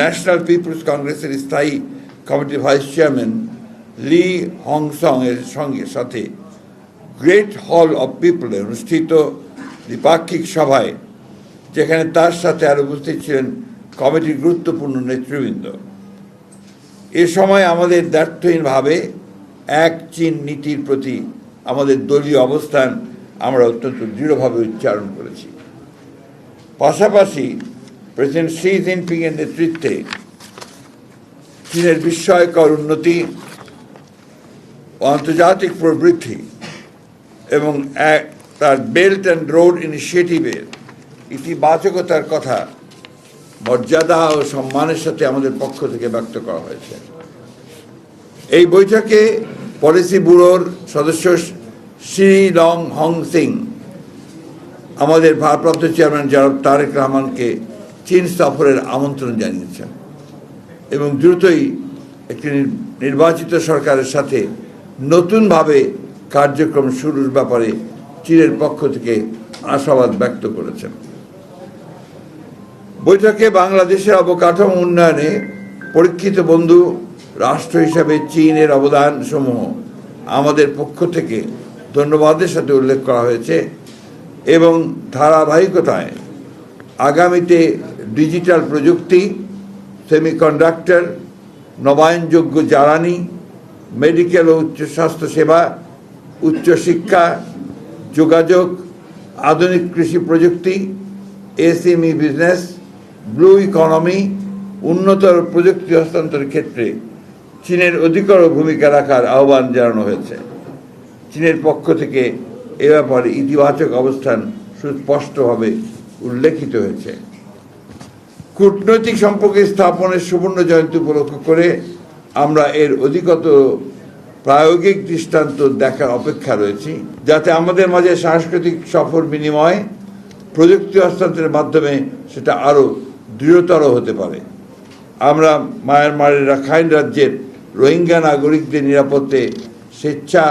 National people's কংগ্রেসের স্থায়ী কমিটির ভাইস চেয়ারম্যান লি হংসং এর সঙ্গে সাথে গ্রেট হল অফ পিপলে অনুষ্ঠিত দ্বিপাক্ষিক সভায়, যেখানে তার সাথে আর উপস্থিত ছিলেন কমিটির গুরুত্বপূর্ণ নেতৃবৃন্দ। এ সময় আমাদের দ্ব্যর্থহীনভাবে এক চীন নীতির প্রতি আমাদের দলীয় অবস্থান আমরা অত্যন্ত দৃঢ়ভাবে উচ্চারণ করেছি। পাশাপাশি প্রেসিডেন্ট শি জিনপিং এর নেতৃত্বে চীনের বিস্ময়কর উন্নতি আন্তর্জাতিক প্রবৃদ্ধি এবং তার বেল্ট অ্যান্ড রোড ইনিশিয়েটিভের ইতিবাচকতার কথা, মর্যাদা ও সম্মানের সাথে আমাদের পক্ষ থেকে ব্যক্ত করা হয়েছে। এই বৈঠকে পলিসি ব্যুরোর সদস্য শ্রী লং হং সিং আমাদের ভারপ্রাপ্ত চেয়ারম্যান জনাব তারেক রহমানকে চীন সফরের আমন্ত্রণ জানিয়েছেন এবং দ্রুতই একটি নির্বাচিত সরকারের সাথে নতুনভাবে কার্যক্রম শুরুর ব্যাপারে চীনের পক্ষ থেকে আশাবাদ ব্যক্ত করেছেন। বৈঠকে বাংলাদেশের অবকাঠামো উন্নয়নে পরীক্ষিত বন্ধু, রাষ্ট্র হিসাবে চীনের অবদান সমূহ আমাদের পক্ষ থেকে ধন্যবাদের সাথে উল্লেখ করা হয়েছে এবং ধারাবাহিকতায় আগামীতে ডিজিটাল প্রযুক্তি, সেমিকন্ডাক্টর, নবায়নযোগ্য জ্বালানি, মেডিকেল ও উচ্চ স্বাস্থ্য সেবা উচ্চশিক্ষা যোগাযোগ, আধুনিক কৃষি প্রযুক্তি, এসএমই বিজনেস, ব্লু ইকোনমি উন্নতর প্রযুক্তি হস্তান্তরের ক্ষেত্রে চীনের অধিকতর ভূমিকা রাখার আহ্বান জানানো হয়েছে। চীনের পক্ষ থেকে এ ব্যাপারে ইতিবাচক অবস্থান সুস্পষ্টভাবে উল্লেখিত হয়েছে। কূটনৈতিক সম্পর্ক স্থাপনের সুবর্ণ জয়ন্তী উপলক্ষ করে আমরা এর অধিকত প্রায়োগিক দৃষ্টান্ত দেখার অপেক্ষা রয়েছি, যাতে আমাদের মাঝে সাংস্কৃতিক সফর বিনিময়, প্রযুক্তি হস্তান্তরের মাধ্যমে সেটা আরও দৃঢ়তর হতে পারে। আমরা মায়ানমারের রাখাইন রাজ্যের রোহিঙ্গা নাগরিকদের নিরাপত্তে স্বেচ্ছা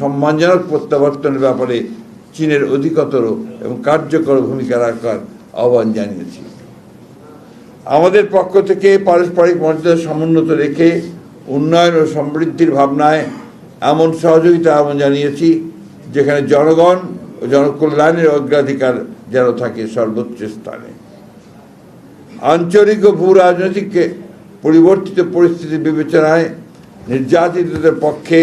সম্মানজনক প্রত্যাবর্তনের ব্যাপারে চীনের অধিকতর এবং কার্যকর ভূমিকা রাখার আহ্বান জানিয়েছি। আমাদের পক্ষ থেকে পারস্পরিক মর্যাদা সমুন্নত রেখে উন্নয়ন ও সমৃদ্ধির ভাবনায় এমন সহযোগিতা আহ্বান জানিয়েছি, যেখানে জনগণ ও জনকল্যাণের অগ্রাধিকার যেন থাকে সর্বোচ্চ স্থানে। আঞ্চলিক ও ভূ রাজনৈতিক পরিবর্তিত পরিস্থিতি বিবেচনায় নির্যাতিতদের পক্ষে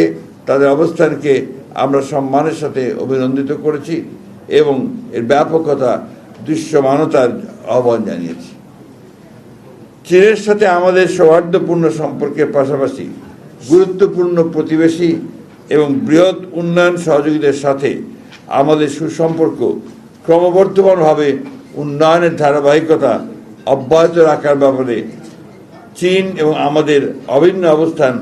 তাদের অবস্থানকে আমরা সম্মানের সাথে অভিনন্দিত করেছি এবং এর ব্যাপকতা দৃশ্যমানতার আহ্বান জানিয়েছি। চীনের সাথে আমাদের সৌহার্দ্যপূর্ণ সম্পর্কের পাশাপাশি গুরুত্বপূর্ণ প্রতিবেশী এবং বৃহৎ উন্নয়ন সহযোগীদের সাথে আমাদের সুসম্পর্ক ক্রমবর্ধমানভাবে উন্নয়নের ধারাবাহিকতা অব্যাহত রাখার ব্যাপারে চীন এবং আমাদের অভিন্ন অবস্থান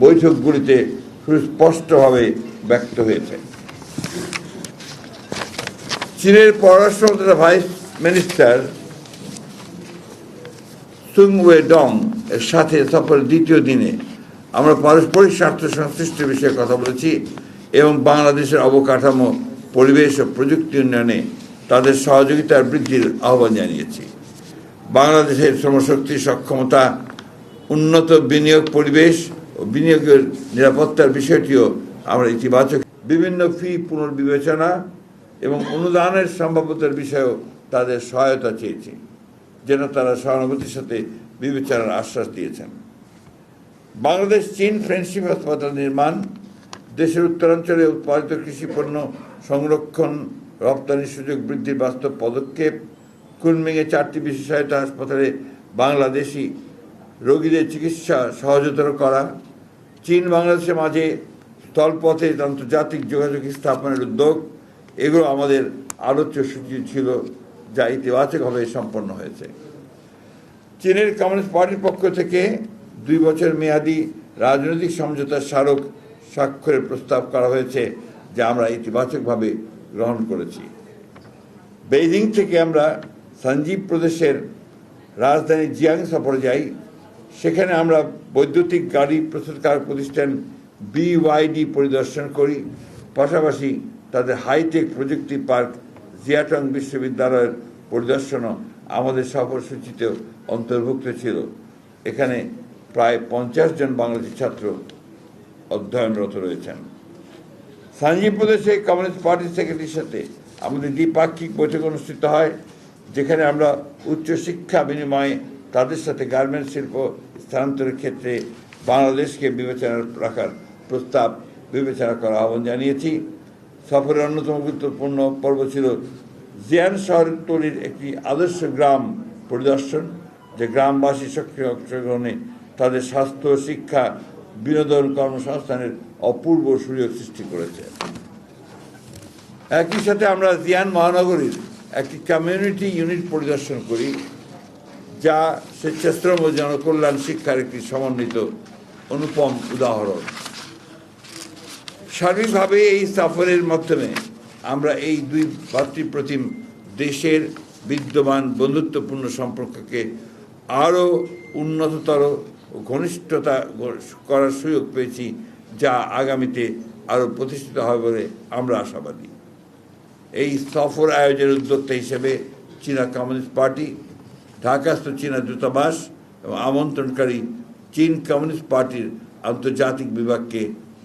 বৈঠকগুলিতে সুস্পষ্টভাবে ব্যক্ত হয়েছে। চীনের পররাষ্ট্র ভাইস মিনিস্টার সুংওয়ে ডং এর সাথে সফরের দ্বিতীয় দিনে আমরা পারস্পরিক স্বার্থ সংশ্লিষ্ট বিষয়ে কথা বলেছি এবং বাংলাদেশের অবকাঠামো, পরিবেশ ও প্রযুক্তি উন্নয়নে তাদের সহযোগিতার বৃদ্ধির আহ্বান জানিয়েছি। বাংলাদেশের শ্রমশক্তি সক্ষমতা, উন্নত বিনিয়োগ পরিবেশ বিনিয়োগের নিরাপত্তার বিষয়টিও আমরা ইতিবাচক। বিভিন্ন ফি পুনর্বিবেচনা এবং অনুদানের সম্ভাব্যতার বিষয়েও তাদের সহায়তা চেয়েছি, যেন তারা সহানুভূতির সাথে বিবেচনার আশ্বাস দিয়েছেন। বাংলাদেশ চীন ফ্রেন্ডশিপ হাসপাতাল নির্মাণ, দেশের উত্তরাঞ্চলে উৎপাদিত কৃষি পণ্য সংরক্ষণ, রপ্তানির সুযোগ বৃদ্ধির বাস্তব পদক্ষেপ, কুনমিংয়ে চারটি বিশেষায়িত হাসপাতালে বাংলাদেশি রোগীদের চিকিৎসা সহজতর করা চীন, বাংলাদেশের মাঝে স্থলপথে আন্তর্জাতিক যোগাযোগ স্থাপনের উদ্যোগ, এগুলো আমাদের আলোচ্য সূচি ছিল, যা ইতিবাচকভাবে সম্পন্ন হয়েছে। চীনের কমিউনিস্ট পার্টির পক্ষ থেকে দুই বছর মেয়াদী রাজনৈতিক সমঝোতার স্মারক স্বাক্ষরের প্রস্তাব করা হয়েছে, যা আমরা ইতিবাচকভাবে গ্রহণ করেছি। বেইজিং থেকে আমরা সঞ্জীব প্রদেশের রাজধানী জিয়াং সফরে যাই সেখানে আমরা বৈদ্যুতিক গাড়ি প্রস্তুতকারক প্রতিষ্ঠান বিওয়াইডি পরিদর্শন করি। পাশাপাশি তাদের হাইটেক প্রযুক্তি পার্ক জিয়াটং বিশ্ববিদ্যালয়ের পরিদর্শনও আমাদের সফরসূচিতেও অন্তর্ভুক্ত ছিল। এখানে প্রায় পঞ্চাশ জন বাংলাদেশি ছাত্র অধ্যয়নরত রয়েছেন। সানজিব প্রদেশে কমিউনিস্ট পার্টি সেক্রেটারির সাথে আমাদের দ্বিপাক্ষিক বৈঠক অনুষ্ঠিত হয়, যেখানে আমরা উচ্চশিক্ষা বিনিময়ে তাদের সাথে গার্মেন্টস শিল্প স্থানান্তরের ক্ষেত্রে বাংলাদেশকে বিবেচনা রাখার প্রস্তাব বিবেচনা করার আহ্বান জানিয়েছি। সফরের অন্যতম গুরুত্বপূর্ণ পর্ব ছিল জিয়ান শহর তৈরির একটি আদর্শ গ্রাম পরিদর্শন, যে গ্রামবাসী সক্রিয় অংশগ্রহণে তাদের স্বাস্থ্য, শিক্ষা, বিনোদন কর্মসংস্থানের অপূর্ব সুযোগ সৃষ্টি করেছে। একই সাথে আমরা জিয়ান মহানগরীর একটি কমিউনিটি ইউনিট পরিদর্শন করি। যা স্বেচ্ছাশ্রম ও জনকল্যাণ শিক্ষার একটি সমন্বিত অনুপম উদাহরণ। সার্বিকভাবে এই সফরের মাধ্যমে আমরা এই দুই ভাতৃপ্রতিম দেশের বিদ্যমান বন্ধুত্বপূর্ণ সম্পর্ককে আরও উন্নততর ঘনিষ্ঠতা করার সুযোগ পেয়েছি, যা আগামীতে আরও প্রতিষ্ঠিত হবে বলে আমরা আশাবাদী। এই সফর আয়োজনের উদ্যোক্তা হিসেবে চীনা কমিউনিস্ট পার্টি ঢাকাস্থ চীনা দূতাবাস এবং আমন্ত্রণকারী চীন কমিউনিস্ট পার্টির আন্তর্জাতিক বিভাগকে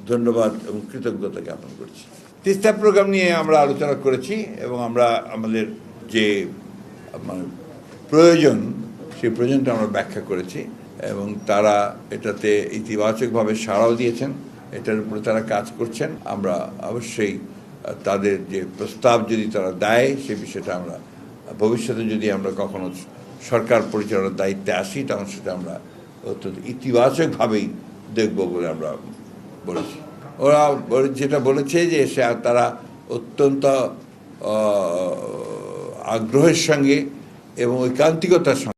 ধন্যবাদ এবং কৃতজ্ঞতা জ্ঞাপন করছি। তিস্তা প্রোগ্রাম নিয়ে আমরা আলোচনা করেছি এবং আমরা আমাদের যে মানে প্রয়োজন, সেই প্রয়োজনটা আমরা ব্যাখ্যা করেছি এবং তারা এটাতে ইতিবাচকভাবে সাড়াও দিয়েছেন। এটার উপরে তারা কাজ করছেন। আমরা অবশ্যই তাদের যে প্রস্তাব যদি তারা দেয়, সে বিষয়টা আমরা, ভবিষ্যতে যদি আমরা কখনো সরকার পরিচালনার দায়িত্বে আসি, তখন সেটা আমরা অত্যন্ত ইতিবাচকভাবেই দেখব বলে আমরা বলেছি। ওরা যেটা বলেছে যে সে তারা অত্যন্ত আগ্রহের সঙ্গে এবং ঐকান্তিকতার সঙ্গে